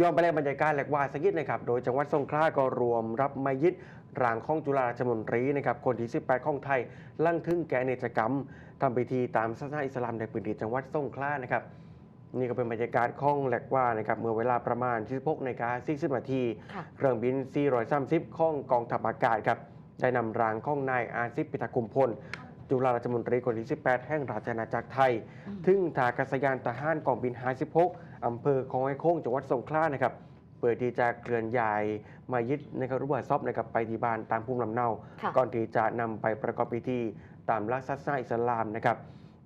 ย้อนไปในบรรยากาศแหลกวาสกิดนะครับ โดยจังหวัดสงขลาก็รวมรับมายึดร่างของจุฬาราชมนตรีนะครับ คนที่18ของไทย ลั่งถึงแก่เนจกรรมทำพิธีตามศาสนาอิสลามในพื้นที่จังหวัดสงขลานะครับนี่ก็เป็นบรรยากาศของแหลกว่านะครับเมื่อเวลาประมาณ16นาฬิกา40นาทีค่ะเครื่องบิน 430ของกองทัพอากาศครับได้นำร่างของนายอาซิฟปิตากุมพล จุฬาราชมนตรีคนที่ 18 แห่งราชอาณาจักรไทยอืมถึงท่าอากาศยานทหารกองบิน56อำเภอคลองไอ้โค้งจังหวัดสงขลานะครับเปิดที่จะเคลื่อนย้ายมายึดนะครับรูปแบบซอบนะครับไปที่บ้านตามภูมิลำเนาค่ะก่อนที่จะนำไปประกอบพิธีตามหลักศาสนาอิสลามนะครับ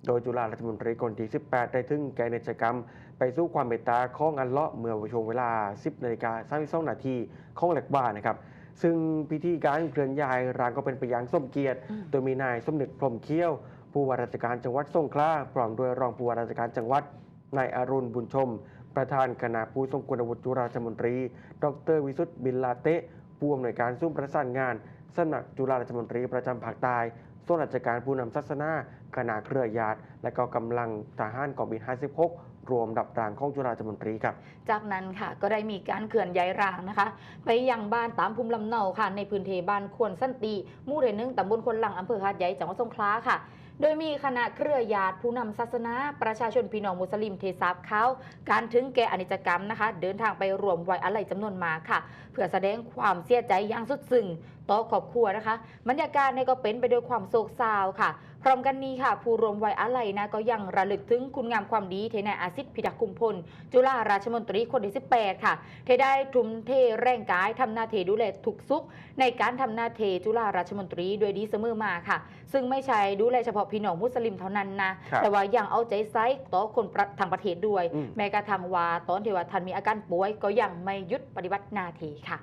โดยจุฬาราชมนตรีคนที่ 18 ได้ถึงแก่เนจกรรม ไปสู้ความเมตตาของอัลเลาะห์เมื่อช่วงเวลา 10นาฬิกา32นาทีของแหลกบ้านนะครับ ซึ่งพิธีการเคลื่อนย้ายร่างก็เป็นไปอย่างสมเกียรติอืมโดยมีนายสมนึกพรหมเขี้ยว ผู้ว่าราชการจังหวัดสงขลาพร้อมด้วยรองผู้ว่าราชการจังหวัดนายอรุณบุญชม ประธานคณะผู้ทรงคุณวุฒิจุฬาราชมนตรี ดรวิสุทธ์บินลาเตะผู้อำนวยการซุ้มประสานงานสำนักจุฬาราชมนตรีประจำภาคใต้ส่วนราชการผู้นำศาสนาคณะเครือญาติ และก็กำลังทหารกองบิน 56 รวมดับร่างของจุฬาราชมนตรีครับ จากนั้นค่ะก็ได้มีการเคลื่อนย้ายร่างนะคะ ไปยังบ้านตามภูมิลำเนาค่ะ ในพื้นที่บ้านควรสันติมู่เรนึงตำบลควนหลังอำเภอหาดใหญ่จังหวัดสงขลาค่ะโดยมีคณะเครือญาติผู้นำศาสนา ประชาชนพี่น้องมุสลิมเทศาบเขาการถึงแก่อนิจกรรมนะคะ เดินทางไปรวมไว้อะไรจำนวนมาค่ะ เพื่อแสดงความเสียใจอย่างสุดซึ้ง ต่อครอบครัวนะคะบรรยากาศเนี่ยก็เป็นไปด้วยความโศกเศร้าค่ะ พร้อมกันนี้ค่ะ ผู้รวมไว้อะไรนะก็ยังระลึกถึงคุณงามความดีเทนายอาซิดพิทักษ์คุมพล จุฬาราชมนตรีคนที่ 18 ค่ะเทได้ทุ่มเทแร่งกายทำหน้าที่ดูแลทุกสุข ในการทำหน้าที่จุฬาราชมนตรีโดยดีเสมอมาค่ะ ซึ่งไม่ใช่ดูแลเฉพาะพี่น้องมุสลิมเท่านั้นนะครับแต่ว่ายังเอาใจใส่ต่อคนประทางประเทศด้วยอืมแม้กระทั่งว่าตอนที่ว่าท่านมีอาการป่วยก็ยังไม่หยุดปฏิบัติหน้าที่ค่ะ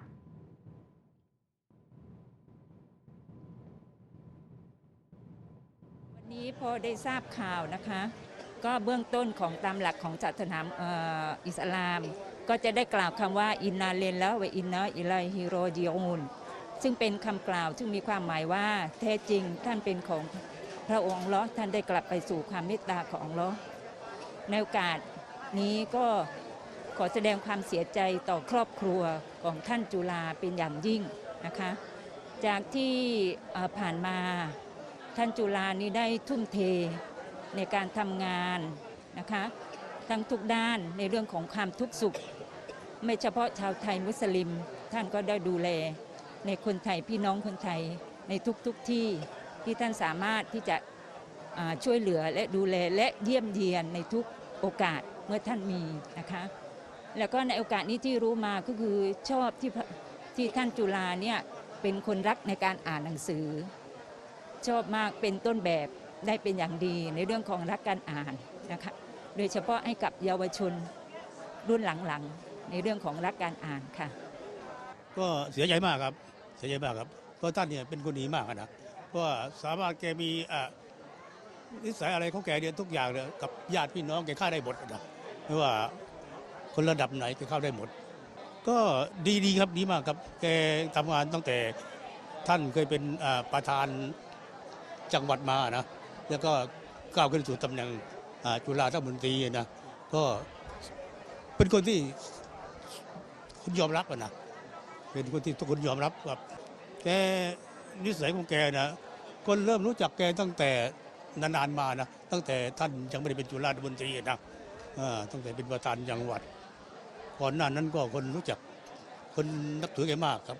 พอได้ทราบข่าวนะคะ ก็เบื้องต้นของตามหลักของศาสนาเอ่ออิสลาม ก็จะได้กล่าวคำว่าอินนาเลนแล้ววอินนาอิลัยฮิโรจิอูนซึ่งเป็นคำกล่าวซึ่งมีความหมายว่าแท้จริงท่านเป็นของพระองค์ลเลอท่านได้กลับไปสู่ความเมตตาของลเลอในโอกาสนี้ก็ขอแสดงความเสียใจต่อครอบครัวของท่านจุฬาเป็นอย่างยิ่งนะคะ จากที่ผ่านมา ท่านจุฬานี่ได้ทุ่มเทในการทำงานนะคะทั้งทุกด้านในเรื่องของความทุกข์สุข ไม่เฉพาะชาวไทยมุสลิม ท่านก็ได้ดูแล ในคนไทยพี่น้องคนไทยในทุกๆทที่ที่ท่านสามารถที่จะช่วยเหลือและดูแลและเยี่ยมเยียนในทุกโอกาสเมื่อท่านมีนะคะแล้วก็ในโอกาสนี้ที่รู้มาก็คือชอบที่ที่ท่านจุฬาเนี่ยเป็นคนรักในการอ่านหนังสือ ชอบมากเป็นต้นแบบได้เป็นอย่างดีในเรื่องของรักการอ่านนะคะโดยเฉพาะให้กับเยาวชนรุ่นหลังๆ ในเรื่องของรักการอ่านค่ะ ก็เสียใจมากครับเสียใจมากครับเพราะท่านเนี่ยเป็นคนดีมากนะเพราะว่าสามารถแกมีนิสัยอะไรของแกเนี่ยทุกอย่างเนี่ยกับญาติพี่น้องแกเข้าได้หมดอะนะไม่ว่าคนระดับไหนแกเข้าได้หมด ก็ดีดีครับดีมากครับแกทำงานตั้งแต่ท่านเคยเป็นประธาน จังหวัดมานะแล้วก็ก้าวขึ้นสู่ตำแหน่งจุฬารัฐมนตรีนะก็เป็นคนที่คุณยอมรับนะเป็นคนที่ทุกคนยอมรับครับแกนิสัยของแกนะคนเริ่มรู้จักแกตั้งแต่นานๆมานะตั้งแต่ท่านยังไม่ได้เป็นจุฬาธิบดีนะตั้งแต่เป็นประธานจังหวัดก่อนหน้านั้นก็คนรู้จักคนนับถือแกมากครับ